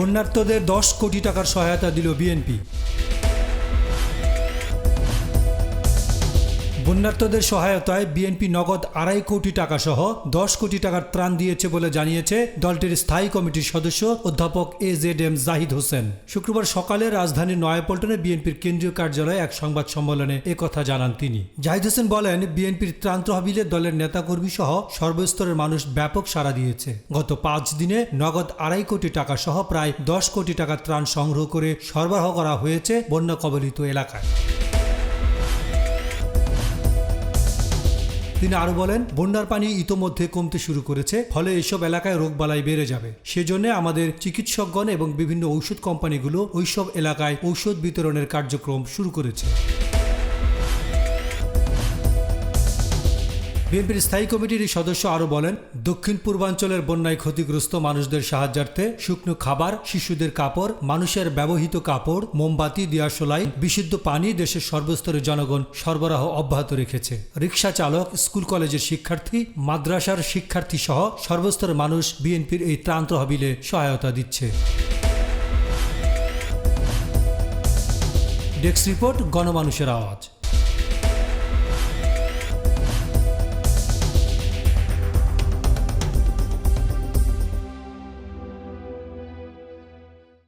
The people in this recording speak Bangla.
বন্যার্থদের দশ কোটি টাকার সহায়তা দিল বিএনপি। বন্যার্থদের সহায়তায় বিএনপি নগদ আড়াই কোটি টাকা সহ দশ কোটি টাকার ত্রাণ দিয়েছে বলে জানিয়েছে দলটির স্থায়ী কমিটির সদস্য অধ্যাপক A Z M Zahid Hossain. শুক্রবার সকালে রাজধানীর নয়াপল্টনে বিএনপির কেন্দ্রীয় কার্যালয়ে এক সংবাদ সম্মেলনে কথা জানান তিনি। জাহিদ হোসেন বলেন, বিএনপির ত্রাণ তহবিলে দলের নেতাকর্মী সহ সর্বস্তরের মানুষ ব্যাপক সাড়া দিয়েছে। গত পাঁচ দিনে নগদ আড়াই কোটি টাকা সহ প্রায় দশ কোটি টাকা ত্রাণ সংগ্রহ করে সরবরাহ করা হয়েছে বন্যা কবলিত এলাকায়। তিনি আরও বলেন, বন্যার পানি ইতোমধ্যে কমতে শুরু করেছে, ফলে এসব এলাকায় রোগবালাই বেড়ে যাবে। সেজন্য আমাদের চিকিৎসকগণ এবং বিভিন্ন ঔষধ কোম্পানিগুলো ওইসব এলাকায় ঔষধ বিতরণের কার্যক্রম শুরু করেছে। বিএনপির স্থায়ী কমিটির এই সদস্য আরও বলেন, দক্ষিণ পূর্বাঞ্চলের বন্যায় ক্ষতিগ্রস্ত মানুষদের সাহায্যার্থে শুকনো খাবার, শিশুদের কাপড়, মানুষের ব্যবহৃত কাপড়, মোমবাতি দিয়াশলাই বিশুদ্ধ পানি দেশের সর্বস্তরের জনগণ সরবরাহ অব্যাহত রেখেছে। রিক্সা চালক, স্কুল কলেজের শিক্ষার্থী, মাদ্রাসার শিক্ষার্থী সহ সর্বস্তরের মানুষ বিএনপির এই ত্রাণ তহবিলে সহায়তা দিচ্ছে। ডেস্ক রিপোর্ট, গণমানুষের আওয়াজ।